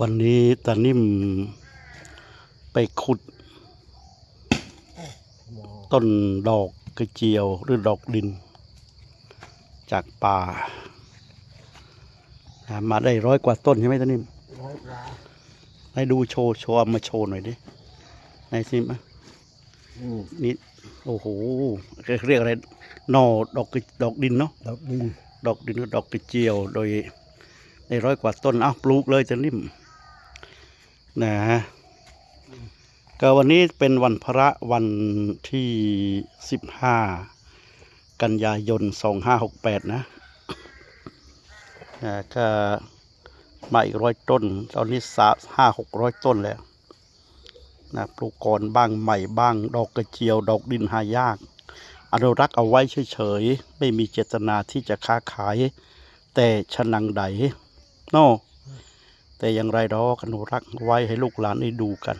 วันนี้ตานิ่มไปขุด ต้นดอกกระเจียวหรือดอกดิน จากป่าอ่ามาได้ร้อยกว่าต้นใช่ไหมตานิ่มร้อยกว่าให้ดูโชว์โชว์เอามาโชว์หน่อยดิไหนซิมอะอืมนี่โอ้โหเรียกอะไรหนอดอกกระดอกดินเนาะดอกดินดอกดินกับดอกกระเจียวโดยในร้อยกว่าต้นอ้าวปลูกเลยจะนิ่ม นะก็วันนี้เป็นวันพระวันที่สิบห้ากันยายนสองห้าหกแปดนะก็มาอีกร้อยต้น ตอนนี้สาห้าหกร้อยต้นแล้วนะปลูกก่อนบ้างใหม่บ้าง ดอกกระเจียว ดอกดินหายาก อนุรักษ์เอาไว้เฉยๆ ไม่มีเจตนาที่จะค้าขาย แต่ชนังใดโน แต่อย่างไรดอกอนุรักษ์ไว้ให้ลูกหลานได้ดูกัน